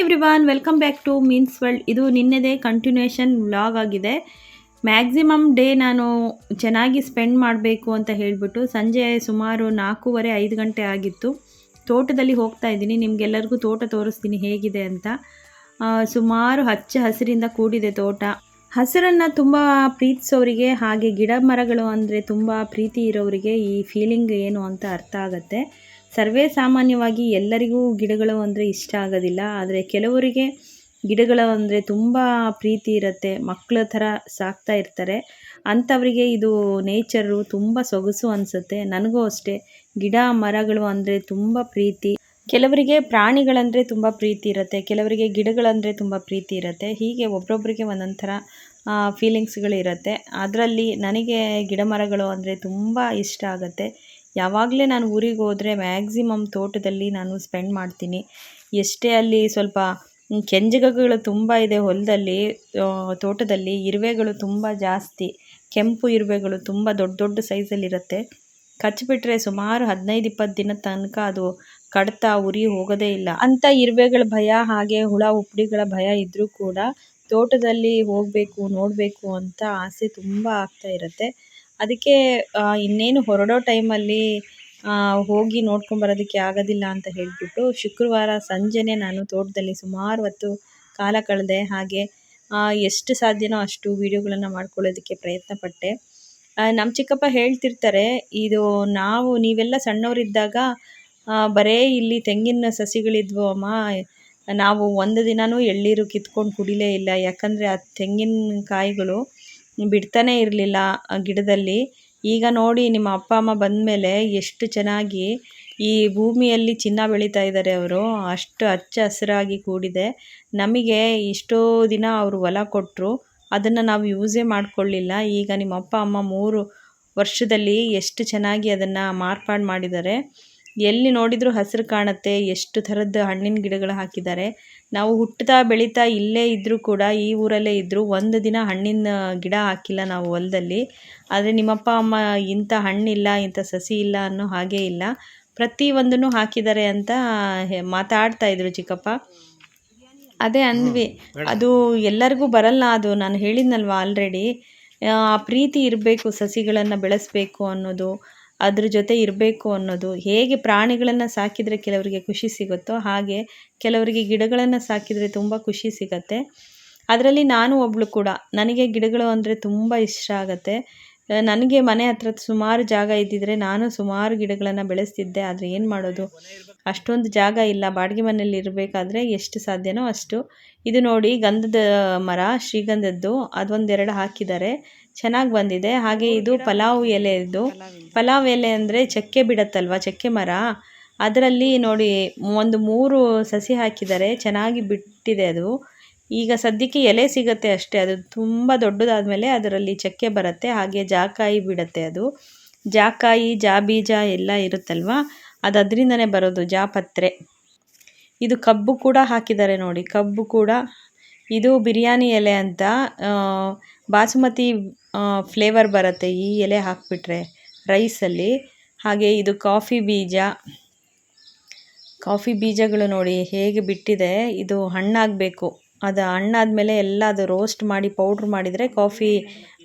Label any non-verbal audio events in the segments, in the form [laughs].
Everyone welcome back to means world ಇದು ನಿನ್ನೆದೇ continuation vlog ಆಗಿದೆ. ಮ್ಯಾಕ್ಸಿಮಮ್ ಡೇ ನಾನು ಚೆನ್ನಾಗಿ ಸ್ಪೆಂಡ್ ಮಾಡಬೇಕು ಅಂತ ಹೇಳಿಬಿಟ್ಟು ಸಂಜೆ ಸುಮಾರು ನಾಲ್ಕೂವರೆ, ಐದು ಗಂಟೆ ಆಗಿತ್ತು. ತೋಟದಲ್ಲಿ ಹೋಗ್ತಾ ಇದ್ದೀನಿ. ನಿಮಗೆಲ್ಲರಿಗೂ ತೋಟ ತೋರಿಸ್ತೀನಿ ಹೇಗಿದೆ ಅಂತ. ಸುಮಾರು ಹಚ್ಚ ಹಸಿರಿಂದ ಕೂಡಿದೆ ತೋಟ. ಹಸಿರನ್ನು ತುಂಬ ಪ್ರೀತಿಸೋರಿಗೆ ಹಾಗೆ ಗಿಡ ಮರಗಳು ಅಂದರೆ ತುಂಬ ಪ್ರೀತಿ ಇರೋರಿಗೆ ಈ ಫೀಲಿಂಗ್ ಏನು ಅಂತ ಅರ್ಥ ಆಗುತ್ತೆ. ಸರ್ವೇ ಸಾಮಾನ್ಯವಾಗಿ ಎಲ್ಲರಿಗೂ ಗಿಡಗಳು ಅಂದರೆ ಇಷ್ಟ ಆಗೋದಿಲ್ಲ, ಆದರೆ ಕೆಲವರಿಗೆ ಗಿಡಗಳು ಅಂದರೆ ತುಂಬ ಪ್ರೀತಿ ಇರುತ್ತೆ ಮಕ್ಕಳ ಥರ ಸಾಕ್ತಾ ಇರ್ತಾರೆ. ಅಂಥವರಿಗೆ ಇದು ನೇಚರು ತುಂಬ ಸೊಗಸು ಅನಿಸುತ್ತೆ. ನನಗೂ ಅಷ್ಟೇ, ಗಿಡ, ಮರಗಳು ಅಂದರೆ ತುಂಬ ಪ್ರೀತಿ. ಕೆಲವರಿಗೆ ಪ್ರಾಣಿಗಳಂದರೆ ತುಂಬ ಪ್ರೀತಿ ಇರುತ್ತೆ, ಕೆಲವರಿಗೆ ಗಿಡಗಳಂದರೆ ತುಂಬ ಪ್ರೀತಿ ಇರುತ್ತೆ. ಹೀಗೆ ಒಬ್ಬೊಬ್ಬರಿಗೆ ಒಂದೊಂದು ಥರ ಫೀಲಿಂಗ್ಸ್ಗಳಿರುತ್ತೆ ಅದರಲ್ಲಿ ನನಗೆ ಗಿಡ ಮರಗಳು ಅಂದರೆ ತುಂಬ ಇಷ್ಟ ಆಗುತ್ತೆ. ಯಾವಾಗಲೇ ನಾನು ಊರಿಗೆ ಹೋದರೆ ಮ್ಯಾಕ್ಸಿಮಮ್ ತೋಟದಲ್ಲಿ ನಾನು ಸ್ಪೆಂಡ್ ಮಾಡ್ತೀನಿ. ಎಷ್ಟೇ ಅಲ್ಲಿ ಸ್ವಲ್ಪ ಕೆಂಜಗಗಳು ತುಂಬ ಇದೆ ಹೊಲದಲ್ಲಿ ತೋಟದಲ್ಲಿ ಇರುವೆಗಳು ತುಂಬ ಜಾಸ್ತಿ. ಕೆಂಪು ಇರುವೆಗಳು ತುಂಬ ದೊಡ್ಡ ದೊಡ್ಡ ಸೈಜಲ್ಲಿರುತ್ತೆ ಕಚ್ಚಿಬಿಟ್ರೆ ಸುಮಾರು ಹದಿನೈದು, ಇಪ್ಪತ್ತು ದಿನದ ತನಕ ಅದು ಕಡ್ತಾ ಉರಿ ಹೋಗೋದೇ ಇಲ್ಲ. ಅಂಥ ಇರುವೆಗಳ ಭಯ, ಹಾಗೆ ಹುಳ, ಉಪ್ಪಡಿಗಳ ಭಯ ಇದ್ದರೂ ಕೂಡ ತೋಟದಲ್ಲಿ ಹೋಗಬೇಕು, ನೋಡಬೇಕು ಅಂತ ಆಸೆ ತುಂಬ ಆಗ್ತಾ ಇರುತ್ತೆ. ಅದಕ್ಕೆ ಇನ್ನೇನು ಹೊರಡೋ ಟೈಮಲ್ಲಿ ಹೋಗಿ ನೋಡ್ಕೊಂಬರೋದಕ್ಕೆ ಆಗೋದಿಲ್ಲ ಅಂತ ಹೇಳಿಬಿಟ್ಟು ಶುಕ್ರವಾರ ಸಂಜೆನೇ ನಾನು ತೋಟದಲ್ಲಿ ಸುಮಾರು ಹೊತ್ತು ಕಾಲ ಕಳೆದೆ. ಹಾಗೆ ಎಷ್ಟು ಸಾಧ್ಯನೋ ಅಷ್ಟು ವೀಡಿಯೋಗಳನ್ನು ಮಾಡ್ಕೊಳ್ಳೋದಕ್ಕೆ ಪ್ರಯತ್ನ ಪಟ್ಟೆ ನಮ್ಮ ಚಿಕ್ಕಪ್ಪ ಹೇಳ್ತಿರ್ತಾರೆ, ಇದು ನಾವು, ನೀವೆಲ್ಲ ಸಣ್ಣವರಿದ್ದಾಗ ಬರೇ ಇಲ್ಲಿ ತೆಂಗಿನ ಸಸಿಗಳಿದ್ವು ಅಮ್ಮ. ನಾವು ಒಂದು ದಿನಾನೂ ಎಳ್ನೀರು ಕಿತ್ಕೊಂಡು ಕುಡಿಲೇ ಇಲ್ಲ. ಯಾಕಂದರೆ ಆ ತೆಂಗಿನಕಾಯಿಗಳು ಬಿಡ್ತಾನೇ ಇರಲಿಲ್ಲ ಗಿಡದಲ್ಲಿ. ಈಗ ನೋಡಿ ನಿಮ್ಮ ಅಪ್ಪ, ಅಮ್ಮ ಬಂದಮೇಲೆ ಎಷ್ಟು ಚೆನ್ನಾಗಿ ಈ ಭೂಮಿಯಲ್ಲಿ ಚಿನ್ನ ಬೆಳೀತಾ ಇದ್ದಾರೆ ಅವರು. ಅಷ್ಟು ಹಚ್ಚ ಹಸಿರಾಗಿ ಕೂಡಿದೆ. ನಮಗೆ ಇಷ್ಟೋ ದಿನ ಅವರು ಹೊಲ ಕೊಟ್ಟರು ಅದನ್ನು ನಾವು ಯೂಸೇ ಮಾಡಿಕೊಳ್ಳಿಲ್ಲ. ಈಗ ನಿಮ್ಮ ಅಪ್ಪ, ಅಮ್ಮ ಮೂರು ವರ್ಷದಲ್ಲಿ ಎಷ್ಟು ಚೆನ್ನಾಗಿ ಅದನ್ನು ಮಾರ್ಪಾಡು ಮಾಡಿದ್ದಾರೆ ಎಲ್ಲಿ ನೋಡಿದರೂ ಹಸಿರು ಕಾಣುತ್ತೆ ಎಷ್ಟು ಥರದ ಹಣ್ಣಿನ ಗಿಡಗಳು ಹಾಕಿದ್ದಾರೆ. ನಾವು ಹುಟ್ಟುತ್ತಾ ಬೆಳೀತಾ ಇಲ್ಲೇ ಇದ್ದರೂ ಕೂಡ ಈ ಊರಲ್ಲೇ ಇದ್ದರೂ ಒಂದು ದಿನ ಹಣ್ಣಿನ ಗಿಡ ಹಾಕಿಲ್ಲ ನಾವು ಹೊಲದಲ್ಲಿ. ಆದರೆ ನಿಮ್ಮಪ್ಪ ಅಮ್ಮ ಇಂಥ ಹಣ್ಣಿಲ್ಲ ಇಂಥ ಸಸಿ ಇಲ್ಲ ಅನ್ನೋ ಹಾಗೇ ಇಲ್ಲ. ಪ್ರತಿಯೊಂದನ್ನು ಹಾಕಿದ್ದಾರೆ ಅಂತ ಮಾತಾಡ್ತಾ ಇದ್ರು ಚಿಕ್ಕಪ್ಪ. ಅದೇ ಅನ್ವಿ. ಅದು ಎಲ್ಲರಿಗೂ ಬರಲ್ಲ ಅದು. ನಾನು ಹೇಳಿದ್ನಲ್ವ ಆಲ್ರೆಡಿ ಆ ಪ್ರೀತಿ ಇರಬೇಕು ಸಸಿಗಳನ್ನು ಬೆಳೆಸಬೇಕು ಅನ್ನೋದು. ಅದ್ರ ಜೊತೆ ಇರಬೇಕು ಅನ್ನೋದು. ಹೇಗೆ ಪ್ರಾಣಿಗಳನ್ನು ಸಾಕಿದರೆ ಕೆಲವರಿಗೆ ಖುಷಿ ಸಿಗುತ್ತೋ ಹಾಗೆ ಕೆಲವರಿಗೆ ಗಿಡಗಳನ್ನು ಸಾಕಿದರೆ ತುಂಬ ಖುಷಿ ಸಿಗತ್ತೆ. ಅದರಲ್ಲಿ ನಾನು ಒಬ್ಬಳು ಕೂಡ. ನನಗೆ ಗಿಡಗಳು ಅಂದರೆ ತುಂಬ ಇಷ್ಟ ಆಗುತ್ತೆ. ನನಗೆ ಮನೆ ಹತ್ರ ಸುಮಾರು ಜಾಗ ಇದ್ದಿದ್ರೆ ನಾನು ಸುಮಾರು ಗಿಡಗಳನ್ನು ಬೆಳೆಸ್ತಿದ್ದೆ. ಆದರೆ ಏನು ಮಾಡೋದು? ಅಷ್ಟೊಂದು ಜಾಗ ಇಲ್ಲ. ಬಾಡಿಗೆ ಮನೆಯಲ್ಲಿ ಇರಬೇಕಾದ್ರೆ ಎಷ್ಟು ಸಾಧ್ಯನೋ ಅಷ್ಟು. ಇದು ನೋಡಿ ಗಂಧದ ಮರ, ಶ್ರೀಗಂಧದ್ದು. ಅದೊಂದೆರಡು ಹಾಕಿದ್ದಾರೆ. ಚೆನ್ನಾಗಿ ಬಂದಿದೆ. ಹಾಗೆ ಇದು ಪಲಾವ್ ಎಲೆ ಇದು. ಪಲಾವ್ ಎಲೆ. ಅಂದರೆ ಚಕ್ಕೆ ಬಿಡತ್ತಲ್ವ? ಚಕ್ಕೆ ಮರ? ಅದರಲ್ಲಿ ನೋಡಿ ಒಂದು ಮೂರು ಸಸಿ ಹಾಕಿದ್ದಾರೆ. ಚೆನ್ನಾಗಿ ಬಿಟ್ಟಿದೆ ಅದು. ಈಗ ಸದ್ಯಕ್ಕೆ ಎಲೆ ಸಿಗುತ್ತೆ ಅಷ್ಟೇ. ಅದು ತುಂಬ ದೊಡ್ಡದಾದ್ಮೇಲೆ ಅದರಲ್ಲಿ ಚಕ್ಕೆ ಬರುತ್ತೆ. ಹಾಗೆ ಜಾಕಾಯಿ ಬಿಡತ್ತೆ ಅದು. ಜಾಕಾಯಿ ಜಾ ಬೀಜ ಎಲ್ಲ ಇರುತ್ತಲ್ವ? ಅದು ಅದರಿಂದನೇ ಬರೋದು ಜಾಪತ್ರೆ ಇದು ಕಬ್ಬು ಕೂಡ ಹಾಕಿದ್ದಾರೆ ನೋಡಿ. ಕಬ್ಬು ಕೂಡ ಇದು ಬಿರಿಯಾನಿ ಎಲೆ ಅಂತ ಬಾಸುಮತಿ ಫ್ಲೇವರ್ ಬರುತ್ತೆ. ಈ ಎಲೆ ಹಾಕಿಬಿಟ್ರೆ ರೈಸಲ್ಲಿ ಹಾಗೆ ಇದು ಕಾಫಿ ಬೀಜ. ಕಾಫಿ ಬೀಜಗಳು ನೋಡಿ ಹೇಗೆ ಬಿಟ್ಟಿದೆ. ಇದು ಹಣ್ಣಾಗಬೇಕು. ಅದು ಹಣ್ಣಾದಮೇಲೆ ಎಲ್ಲ ಅದು ರೋಸ್ಟ್ ಮಾಡಿ ಪೌಡ್ರ್ ಮಾಡಿದರೆ ಕಾಫಿ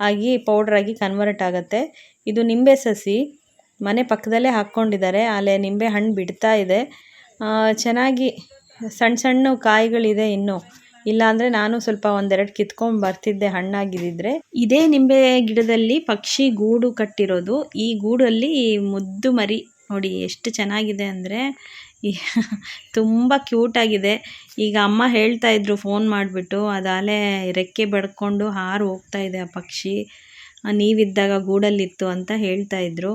ಆಗಿ ಪೌಡ್ರಾಗಿ ಕನ್ವರ್ಟ್ ಆಗುತ್ತೆ. ಇದು ನಿಂಬೆ ಸಸಿ. ಮನೆ ಪಕ್ಕದಲ್ಲೇ ಹಾಕ್ಕೊಂಡಿದ್ದಾರೆ. ಅಲ್ಲೇ ನಿಂಬೆ ಹಣ್ಣು ಬಿಡ್ತಾ ಇದೆ. ಚೆನ್ನಾಗಿ ಸಣ್ಣ ಸಣ್ಣ ಕಾಯಿಗಳಿದೆ ಇನ್ನು. ಇಲ್ಲಾಂದರೆ ನಾನು ಸ್ವಲ್ಪ ಒಂದೆರಡು ಕಿತ್ಕೊಂಡು ಬರ್ತಿದ್ದೆ ಹಣ್ಣಾಗಿದ್ದಿದ್ರೆ. ಇದೇ ನಿಂಬೆ ಗಿಡದಲ್ಲಿ ಪಕ್ಷಿ ಗೂಡು ಕಟ್ಟಿರೋದು. ಈ ಗೂಡಲ್ಲಿ ಮುದ್ದು ಮರಿ. ನೋಡಿ ಎಷ್ಟು ಚೆನ್ನಾಗಿದೆ ಅಂದರೆ [laughs] ತುಂಬ ಕ್ಯೂಟಾಗಿದೆ ಈಗ ಅಮ್ಮ ಹೇಳ್ತಾ ಇದ್ರು ಫೋನ್ ಮಾಡಿಬಿಟ್ಟು, ಅದಾಲೆ ರೆಕ್ಕೆ ಬಡ್ಕೊಂಡು ಹಾರು ಹೋಗ್ತಾ ಇದೆ ಆ ಪಕ್ಷಿ. ನೀವಿದ್ದಾಗ ಗೂಡಲ್ಲಿತ್ತು ಅಂತ ಹೇಳ್ತಾ ಇದ್ರು.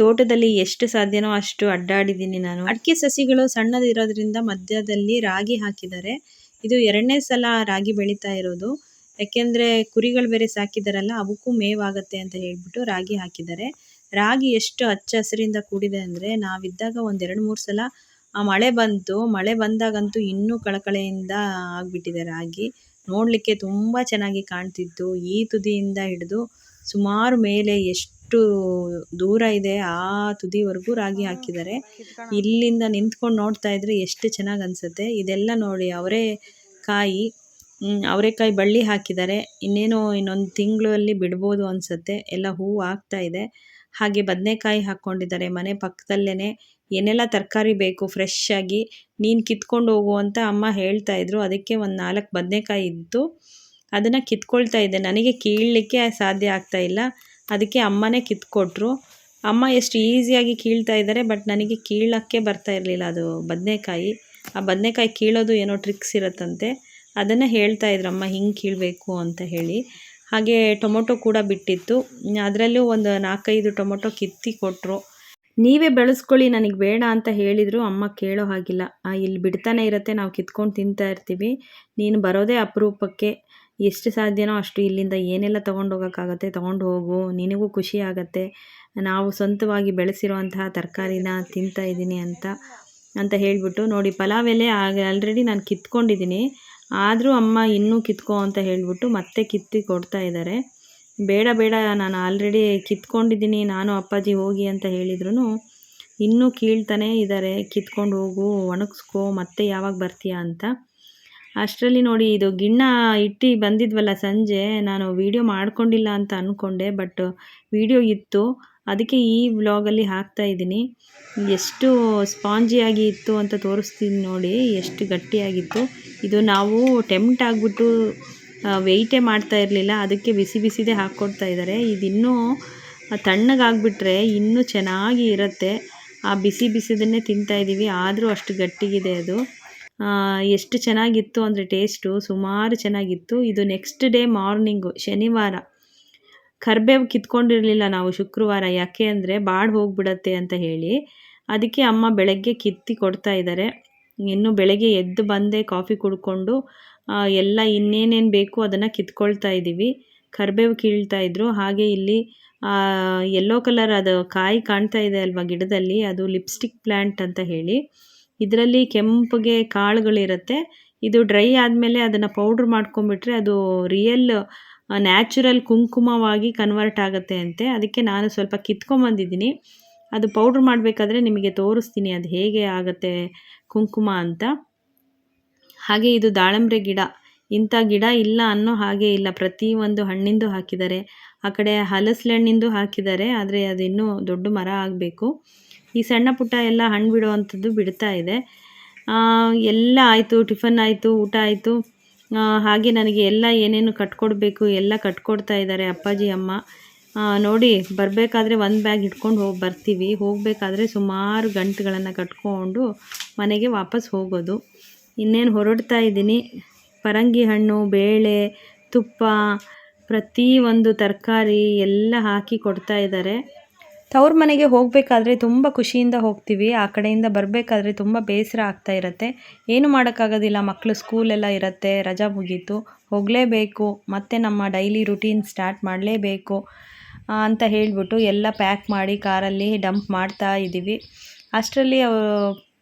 ತೋಟದಲ್ಲಿ ಎಷ್ಟು ಸಾಧ್ಯನೋ ಅಷ್ಟು ಅಡ್ಡಾಡಿದ್ದೀನಿ ನಾನು. ಅಡಿಕೆ ಸಸಿಗಳು ಸಣ್ಣದಿರೋದ್ರಿಂದ ಮಧ್ಯದಲ್ಲಿ ರಾಗಿ ಹಾಕಿದ್ದಾರೆ. ಇದು ಎರಡನೇ ಸಲ ರಾಗಿ ಬೆಳೀತಾ ಇರೋದು. ಯಾಕೆಂದರೆ ಕುರಿಗಳು ಬೇರೆ ಸಾಕಿದಾರಲ್ಲ, ಅವಕ್ಕೂ ಮೇವಾಗತ್ತೆ ಅಂತ ಹೇಳ್ಬಿಟ್ಟು ರಾಗಿ ಹಾಕಿದ್ದಾರೆ. ರಾಗಿ ಎಷ್ಟು ಹಚ್ಚ ಹಸಿರಿಂದ ಕೂಡಿದೆ ಅಂದರೆ, ನಾವಿದ್ದಾಗ ಒಂದೆರಡು ಮೂರು ಸಲ ಆ ಮಳೆ ಬಂತು. ಮಳೆ ಬಂದಾಗಂತೂ ಇನ್ನೂ ಕಳಕಳೆಯಿಂದ ಆಗಿಬಿಟ್ಟಿದೆ ರಾಗಿ. ನೋಡಲಿಕ್ಕೆ ತುಂಬ ಚೆನ್ನಾಗಿ ಕಾಣ್ತಿತ್ತು. ಈ ತುದಿಯಿಂದ ಹಿಡಿದು ಸುಮಾರು ಮೇಲೆ ಎಷ್ಟು ಎಷ್ಟು ದೂರ ಇದೆ ಆ ತುದಿವರೆಗೂ ರಾಗಿ ಹಾಕಿದ್ದಾರೆ. ಇಲ್ಲಿಂದ ನಿಂತ್ಕೊಂಡು ನೋಡ್ತಾ ಇದ್ರೆ ಎಷ್ಟು ಚೆನ್ನಾಗಿ ಅನ್ಸುತ್ತೆ. ಇದೆಲ್ಲ ನೋಡಿ ಅವರೇ ಕಾಯಿ ಅವರೆಕಾಯಿ ಬಳ್ಳಿ ಹಾಕಿದ್ದಾರೆ. ಇನ್ನೇನು ಇನ್ನೊಂದು ತಿಂಗಳಲ್ಲಿ ಬಿಡ್ಬೋದು ಅನಿಸುತ್ತೆ. ಎಲ್ಲ ಹೂವು ಆಗ್ತಾ ಇದೆ. ಹಾಗೆ ಬದನೆಕಾಯಿ ಹಾಕ್ಕೊಂಡಿದ್ದಾರೆ ಮನೆ ಪಕ್ಕದಲ್ಲೇ ಏನೆಲ್ಲ ತರಕಾರಿ ಬೇಕು ಫ್ರೆಶ್ ಆಗಿ ನೀನು ಕಿತ್ಕೊಂಡು ಹೋಗು ಅಂತ ಅಮ್ಮ ಹೇಳ್ತಾ ಇದ್ರು. ಅದಕ್ಕೆ ಒಂದು ನಾಲ್ಕು ಬದನೆಕಾಯಿ ಇತ್ತು. ಅದನ್ನು ಕಿತ್ಕೊಳ್ತಾ ಇದ್ದೆ. ನನಗೆ ಕೀಳಲಿಕ್ಕೆ ಸಾಧ್ಯ ಆಗ್ತಾ ಇಲ್ಲ. ಅದಕ್ಕೆ ಅಮ್ಮನೇ ಕಿತ್ಕೊಟ್ರು. ಅಮ್ಮ ಎಷ್ಟು ಈಸಿಯಾಗಿ ಕೀಳ್ತಾ ಇದ್ದಾರೆ, ಬಟ್ ನನಗೆ ಕೀಳಕ್ಕೆ ಬರ್ತಾ ಇರಲಿಲ್ಲ ಅದು ಬದನೆಕಾಯಿ. ಆ ಬದನೆಕಾಯಿ ಕೀಳೋದು ಏನೋ ಟ್ರಿಕ್ಸ್ ಇರುತ್ತಂತೆ. ಅದನ್ನು ಹೇಳ್ತಾ ಇದ್ರು, ಅಮ್ಮ, ಹಿಂಗೆ ಕೀಳಬೇಕು ಅಂತ ಹೇಳಿ. ಹಾಗೆ ಟೊಮೊಟೊ ಕೂಡ ಬಿಟ್ಟಿತ್ತು. ಅದರಲ್ಲೂ ಒಂದು ನಾಲ್ಕೈದು ಟೊಮೊಟೊ ಕಿತ್ತಿ ಕೊಟ್ಟರು ನೀವೇ ಬೆಳೆಸ್ಕೊಳ್ಳಿ, ನನಗೆ ಬೇಡ ಅಂತ ಹೇಳಿದರು. ಅಮ್ಮ ಕೇಳೋ ಹಾಗಿಲ್ಲ. ಇಲ್ಲಿ ಬಿಡ್ತಾನೆ ಇರುತ್ತೆ. ನಾವು ಕಿತ್ಕೊಂಡು ತಿಂತಾ ಇರ್ತೀವಿ. ನೀನು ಬರೋದೇ ಅಪರೂಪಕ್ಕೆ. ಎಷ್ಟು ಸಾಧ್ಯನೋ ಅಷ್ಟು ಇಲ್ಲಿಂದ ಏನೆಲ್ಲ ತೊಗೊಂಡು ಹೋಗೋಕ್ಕಾಗತ್ತೆ ತೊಗೊಂಡು ಹೋಗು ನಿನಗೂ ಖುಷಿ ಆಗತ್ತೆ. ನಾವು ಸ್ವಂತವಾಗಿ ಬೆಳೆಸಿರುವಂತಹ ತರಕಾರಿನ ತಿಂತಾ ಇದ್ದೀನಿ ಅಂತ ಅಂತ ಹೇಳಿಬಿಟ್ಟು ನೋಡಿ, ಪಲಾವ್ ಎಲೆ ಆಗ ಆಲ್ರೆಡಿ ನಾನು ಕಿತ್ಕೊಂಡಿದ್ದೀನಿ. ಆದರೂ ಅಮ್ಮ ಇನ್ನೂ ಕಿತ್ಕೋ ಅಂತ ಹೇಳಿಬಿಟ್ಟು ಮತ್ತೆ ಕಿತ್ತಿ ಕೊಡ್ತಾ ಇದ್ದಾರೆ. ಬೇಡ ಬೇಡ, ನಾನು ಆಲ್ರೆಡಿ ಕಿತ್ಕೊಂಡಿದ್ದೀನಿ, ನಾನು ಅಪ್ಪಾಜಿ ಹೋಗಿ ಅಂತ ಹೇಳಿದ್ರು ಇನ್ನೂ ಕೀಳ್ತಾನೇ ಇದ್ದಾರೆ. ಕಿತ್ಕೊಂಡು ಹೋಗು, ಒಣಗಿಸ್ಕೋ, ಮತ್ತೆ ಯಾವಾಗ ಬರ್ತೀಯಾ ಅಂತ. ಅಷ್ಟರಲ್ಲಿ ನೋಡಿ ಇದು ಗಿಣ್ಣ ಇಟ್ಟು ಬಂದಿದ್ವಲ್ಲ ಸಂಜೆ, ನಾನು ವೀಡಿಯೋ ಮಾಡ್ಕೊಂಡಿಲ್ಲ ಅಂತ ಅಂದ್ಕೊಂಡೆ ಬಟ್ ವೀಡಿಯೋ ಇತ್ತು. ಅದಕ್ಕೆ ಈ ವ್ಲಾಗಲ್ಲಿ ಹಾಕ್ತಾ ಇದ್ದೀನಿ. ಎಷ್ಟು ಸ್ಪಾಂಜಿಯಾಗಿ ಇತ್ತು ಅಂತ ತೋರಿಸ್ತೀನಿ ನೋಡಿ, ಎಷ್ಟು ಗಟ್ಟಿಯಾಗಿತ್ತು. ಇದು ನಾವು ಟೆಂಪ್ಟ್ ಆಗಿಬಿಟ್ಟು ವೆಯ್ಟೇ ಮಾಡ್ತಾ ಇರಲಿಲ್ಲ, ಅದಕ್ಕೆ ಬಿಸಿ ಬಿಸಿದೇ ಹಾಕ್ಕೊಡ್ತಾ ಇದ್ದಾರೆ. ಇದಿನ್ನೂ ತಣ್ಣಗಾಗ್ಬಿಟ್ರೆ ಇನ್ನೂ ಚೆನ್ನಾಗಿ ಇರುತ್ತೆ. ಆ ಬಿಸಿ ಬಿಸಿದನ್ನೇ ತಿಂತಾಯಿದ್ದೀವಿ ಆದರೂ ಅಷ್ಟು ಗಟ್ಟಿಗಿದೆ ಅದು. ಎಷ್ಟು ಚೆನ್ನಾಗಿತ್ತು ಅಂದರೆ ಟೇಸ್ಟು ಸುಮಾರು ಚೆನ್ನಾಗಿತ್ತು. ಇದು ನೆಕ್ಸ್ಟ್ ಡೇ ಮಾರ್ನಿಂಗು ಶನಿವಾರ. ಕರ್ಬೇವು ಕಿತ್ಕೊಂಡಿರಲಿಲ್ಲ ನಾವು ಶುಕ್ರವಾರ. ಯಾಕೆ ಅಂದರೆ ಬಾಡ್ ಹೋಗ್ಬಿಡತ್ತೆ ಅಂತ ಹೇಳಿ. ಅದಕ್ಕೆ ಅಮ್ಮ ಬೆಳಗ್ಗೆ ಕಿತ್ತಿ ಕೊಡ್ತಾ ಇದ್ದಾರೆ ಇನ್ನು ಬೆಳಗ್ಗೆ ಎದ್ದು ಬಂದೆ ಕಾಫಿ ಕುಡ್ಕೊಂಡು ಎಲ್ಲ ಇನ್ನೇನೇನು ಬೇಕು ಅದನ್ನು ಕಿತ್ಕೊಳ್ತಾ ಇದ್ದೀವಿ ಕರ್ಬೇವು ಕೀಳ್ತಾ ಇದ್ದರು ಹಾಗೆ ಇಲ್ಲಿ ಎಲ್ಲೋ ಕಲರ್ ಅದು ಕಾಯಿ ಕಾಣ್ತಾ ಇದೆ ಅಲ್ವಾ ಗಿಡದಲ್ಲಿ? ಅದು ಲಿಪ್ಸ್ಟಿಕ್ ಪ್ಲ್ಯಾಂಟ್ ಅಂತ ಹೇಳಿ. ಇದರಲ್ಲಿ ಕೆಂಪಗೆ ಕಾಳುಗಳಿರುತ್ತೆ. ಇದು ಡ್ರೈ ಆದಮೇಲೆ ಅದನ್ನು ಪೌಡ್ರ್ ಮಾಡ್ಕೊಂಬಿಟ್ರೆ ಅದು ರಿಯಲ್ ನ್ಯಾಚುರಲ್ ಕುಂಕುಮವಾಗಿ ಕನ್ವರ್ಟ್ ಆಗುತ್ತೆ ಅಂತೆ. ಅದಕ್ಕೆ ನಾನು ಸ್ವಲ್ಪ ಕಿತ್ಕೊಂಬಂದಿದ್ದೀನಿ. ಅದು ಪೌಡ್ರ್ ಮಾಡಬೇಕಾದ್ರೆ ನಿಮಗೆ ತೋರಿಸ್ತೀನಿ ಅದು ಹೇಗೆ ಆಗುತ್ತೆ ಕುಂಕುಮ ಅಂತ. ಹಾಗೆ ಇದು ದಾಳಂಬ್ರೆ ಗಿಡ. ಇಂಥ ಗಿಡ ಇಲ್ಲ ಅನ್ನೋ ಹಾಗೆ ಇಲ್ಲ. ಪ್ರತಿಯೊಂದು ಹಣ್ಣಿಂದು ಹಾಕಿದ್ದಾರೆ. ಆ ಕಡೆ ಹಲಸಲೆಹಣ್ಣಿಂದು ಹಾಕಿದ್ದಾರೆ. ಆದರೆ ಅದು ದೊಡ್ಡ ಮರ ಆಗಬೇಕು. ಈ ಸಣ್ಣ ಪುಟ್ಟ ಎಲ್ಲ ಹಣ್ಣು ಬಿಡುವಂಥದ್ದು ಬಿಡ್ತಾ ಇದೆ. ಎಲ್ಲ ಆಯಿತು, ಟಿಫನ್ ಆಯಿತು, ಊಟ ಆಯಿತು. ಹಾಗೆ ನನಗೆ ಎಲ್ಲ ಏನೇನು ಕಟ್ಕೊಡ್ಬೇಕು ಎಲ್ಲ ಕಟ್ಕೊಡ್ತಾ ಇದ್ದಾರೆ ಅಪ್ಪಾಜಿ, ಅಮ್ಮ. ನೋಡಿ, ಬರಬೇಕಾದ್ರೆ ಒಂದು ಬ್ಯಾಗ್ ಇಟ್ಕೊಂಡು ಹೋಗಿ ಬರ್ತೀವಿ. ಹೋಗಬೇಕಾದ್ರೆ ಸುಮಾರು ಗಂಟುಗಳನ್ನು ಕಟ್ಕೊಂಡು ಮನೆಗೆ ವಾಪಸ್ ಹೋಗೋದು. ಇನ್ನೇನು ಹೊರಡ್ತಾ ಇದ್ದೀನಿ. ಪರಂಗಿ ಹಣ್ಣು, ಬೇಳೆ, ತುಪ್ಪ ಪ್ರತಿಯೊಂದು ತರಕಾರಿ ಎಲ್ಲ ಹಾಕಿ ಕೊಡ್ತಾ ಇದ್ದಾರೆ. ತವ್ರ ಮನೆಗೆ ಹೋಗಬೇಕಾದ್ರೆ ತುಂಬ ಖುಷಿಯಿಂದ ಹೋಗ್ತೀವಿ. ಆ ಕಡೆಯಿಂದ ಬರಬೇಕಾದ್ರೆ ತುಂಬ ಬೇಸರ ಆಗ್ತಾ ಇರುತ್ತೆ. ಏನು ಮಾಡೋಕ್ಕಾಗೋದಿಲ್ಲ. ಮಕ್ಕಳು ಸ್ಕೂಲೆಲ್ಲ ಇರುತ್ತೆ. ರಜಾ ಮುಗೀತು. ಹೋಗಲೇಬೇಕು. ಮತ್ತು ನಮ್ಮ ಡೈಲಿ ರುಟೀನ್ ಸ್ಟಾರ್ಟ್ ಮಾಡಲೇಬೇಕು ಅಂತ ಹೇಳಿಬಿಟ್ಟು ಎಲ್ಲ ಪ್ಯಾಕ್ ಮಾಡಿ ಕಾರಲ್ಲಿ ಡಂಪ್ ಮಾಡ್ತಾ ಇದ್ದೀವಿ ಅಷ್ಟರಲ್ಲಿ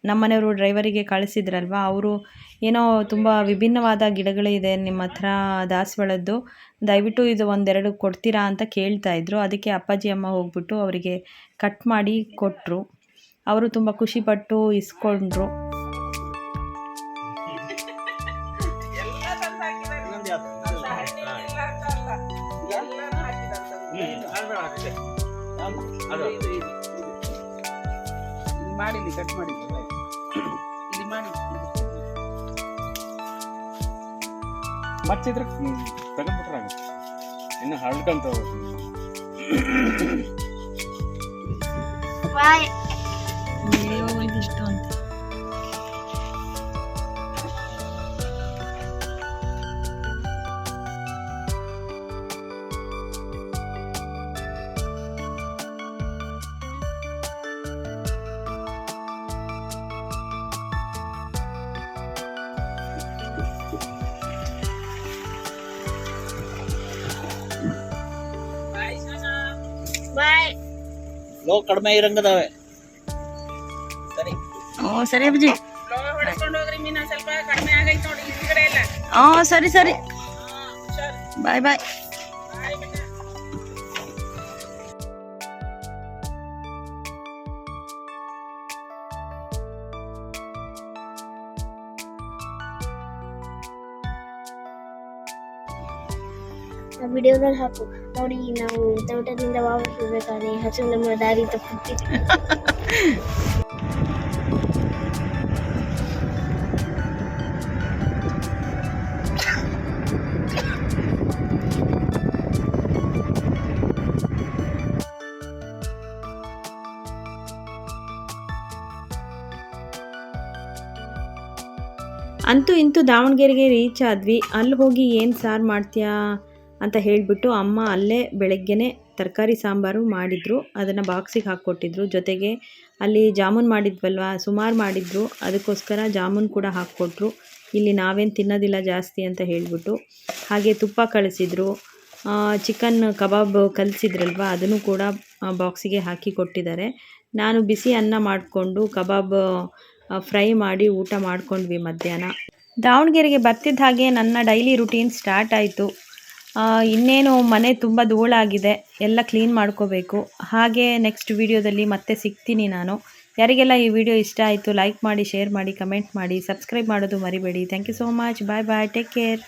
ನಮ್ಮನೆಯವರು ಡ್ರೈವರಿಗೆ ಕಳಿಸಿದ್ರಲ್ವ ಅವರು ಏನೋ ತುಂಬ ವಿಭಿನ್ನವಾದ ಗಿಡಗಳಿದೆ ನಿಮ್ಮ ಹತ್ರ ದಾಸವಾಳದ್ದು ದಯವಿಟ್ಟು ಇದು ಒಂದೆರಡು ಕೊಡ್ತೀರಾ ಅಂತ ಕೇಳ್ತಾ ಇದ್ರು ಅದಕ್ಕೆ ಅಪ್ಪಾಜಿ ಅಮ್ಮ ಹೋಗ್ಬಿಟ್ಟು ಅವರಿಗೆ ಕಟ್ ಮಾಡಿ ಕೊಟ್ಟರು ಅವರು ತುಂಬ ಖುಷಿಪಟ್ಟು ಇಸ್ಕೊಂಡ್ರು ಮಾಡಿಲಿ ಕಟ್ ಮಾಡಿ ಮತ್ತಿದ್ರೆ ತಗೊಂಡ್ಬಿಟ್ರೆ ಆಗುತ್ತೆ ಇನ್ನು ಹರಡ್ಕೊಂತ ಹೋಗುತ್ತೆ ಇಷ್ಟು ಅಂತ ಲೋ ಕಡಿಮೆ ಇರಂಗದಾವೆ. ಸರಿ. ಓ ಸರಿ ಅಪ್ಪಾಜಿ. ಹೊಡ್ಕೊಂಡು ಹೋಗ್ರಿ ಮೀನ ಸ್ವಲ್ಪ ಕಡಿಮೆ ಆಗೈತೆ ನೋಡಿ ಈ ಕಡೆ ಎಲ್ಲ ಹಾಂ ಸರಿ. ಸರಿ ಬಾಯ್ ಬಾಯ್ ವಿಡಿಯೋದಲ್ಲಿ ಹಾಕು. ನೋಡಿ, ನಾವು ತೋಟದಿಂದ ವಾಪಸ್ ಹೋಗ್ಬೇಕಾದ್ರೆ ಹಸು ನಮ್ಮ ದಾರಿ ತಪ್ಪಿ ಅಂತೂ ಇಂತೂ ದಾವಣಗೆರೆಗೆ ರೀಚ್ ಆದ್ವಿ. ಅಲ್ಲಿ ಹೋಗಿ ಏನು ಸಾರು ಮಾಡ್ತೀಯಾ? ಅಂತ ಹೇಳಿಬಿಟ್ಟು ಅಮ್ಮ ಅಲ್ಲೇ ಬೆಳಗ್ಗೆನೆ ತರಕಾರಿ ಸಾಂಬಾರು ಮಾಡಿದರು, ಅದನ್ನು ಬಾಕ್ಸಿಗೆ ಹಾಕ್ಕೊಟ್ಟಿದ್ರು. ಜೊತೆಗೆ ಅಲ್ಲಿ ಜಾಮೂನ್ ಮಾಡಿದ್ವಲ್ವ, ಸುಮಾರು ಮಾಡಿದ್ರು. ಅದಕ್ಕೋಸ್ಕರ ಜಾಮೂನ್ ಕೂಡ ಹಾಕ್ಕೊಟ್ರು. ಇಲ್ಲಿ ನಾವೇನು ತಿನ್ನೋದಿಲ್ಲ ಜಾಸ್ತಿ ಅಂತ ಹೇಳಿಬಿಟ್ಟು. ಹಾಗೆ ತುಪ್ಪ ಕಳಿಸಿದ್ರು. ಚಿಕನ್ ಕಬಾಬ್ ಕಲಿಸಿದ್ರಲ್ವ, ಅದನ್ನು ಕೂಡ ಬಾಕ್ಸಿಗೆ ಹಾಕಿ ಕೊಟ್ಟಿದ್ದಾರೆ. ನಾನು ಬಿಸಿ ಅನ್ನ ಮಾಡಿಕೊಂಡು ಕಬಾಬ್ ಫ್ರೈ ಮಾಡಿ ಊಟ ಮಾಡ್ಕೊಂಡ್ವಿ ಮಧ್ಯಾಹ್ನ. ದಾವಣಗೆರೆಗೆ ಬರ್ತಿದ್ದ ಹಾಗೆ ನನ್ನ ಡೈಲಿ ರುಟೀನ್ ಸ್ಟಾರ್ಟ್ ಆಯಿತು. ಇನ್ನೇನು ಮನೆ ತುಂಬ ಧೂಳಾಗಿದೆ, ಎಲ್ಲ ಕ್ಲೀನ್ ಮಾಡ್ಕೋಬೇಕು. ಹಾಗೆ ನೆಕ್ಸ್ಟ್ ವಿಡಿಯೋದಲ್ಲಿ ಮತ್ತೆ ಸಿಗ್ತೀನಿ ನಾನು. ಯಾರಿಗೆಲ್ಲ ಈ ವಿಡಿಯೋ ಇಷ್ಟ ಆಯಿತು ಲೈಕ್ ಮಾಡಿ ಶೇರ್ ಮಾಡಿ ಕಮೆಂಟ್ ಮಾಡಿ ಸಬ್ಸ್ಕ್ರೈಬ್ ಮಾಡೋದು ಮರಿಬೇಡಿ. Thank you so much bye bye take care